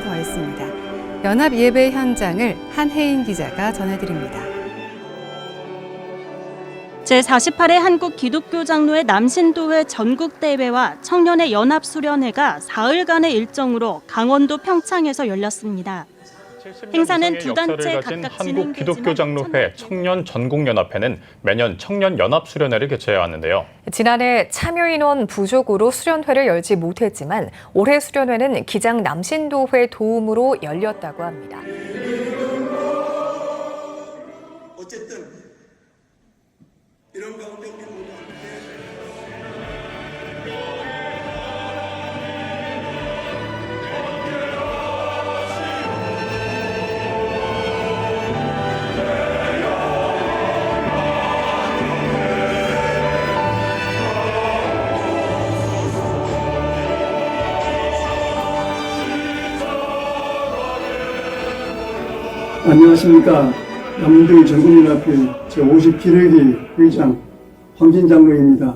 더했습니다. 연합 예배 현장을 한혜인 기자가 전해드립니다. 제48회 한국 기독교 장로회 남신도회 전국대회와 청년의 연합수련회가 사흘간의 일정으로 강원도 평창에서 열렸습니다. 행사는 두 단체 가진 각각 한국 기독교 장로회 청년 전국 연합회는 매년 청년 연합 수련회를 개최해 왔는데요. 지난해 참여 인원 부족으로 수련회를 열지 못했지만 올해 수련회는 기장 남신도회 도움으로 열렸다고 합니다. 안녕하십니까. 남문동의 전국연합회 제57회기 회장 황진 장로입니다.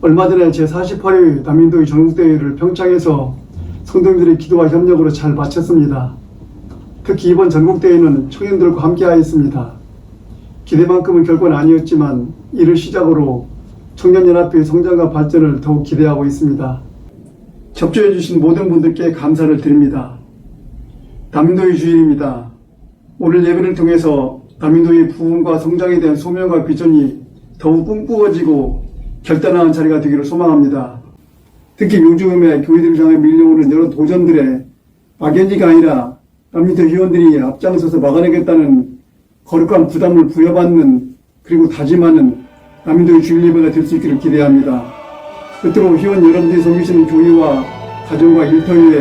얼마 전에 제48회 남인도의 전국대회를 평창에서 성도님들의 기도와 협력으로 잘 마쳤습니다. 특히 이번 전국대회는 청년들과 함께하였습니다. 기대만큼은 결과는 아니었지만 이를 시작으로 청년연합회의 성장과 발전을 더욱 기대하고 있습니다. 접조해주신 모든 분들께 감사를 드립니다. 남인도의 주일입니다. 오늘 예배를 통해서 남인도의 부흥과 성장에 대한 소명과 비전이 더욱 꿈꾸어지고 결단하는 자리가 되기를 소망합니다. 특히 요즘에 교회들 향해 밀려오는 여러 도전들에 막연히가 아니라 남민도 회원들이 앞장서서 막아내겠다는 거룩한 부담을 부여받는 그리고 다짐하는 남민도의 주일 예배가 될 수 있기를 기대합니다. 끝으로 회원 여러분들이 섬기시는 교회와 가정과 일터 위에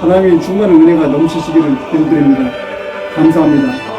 하나님의 충만한 은혜가 넘치시기를 기도드립니다. 감사합니다.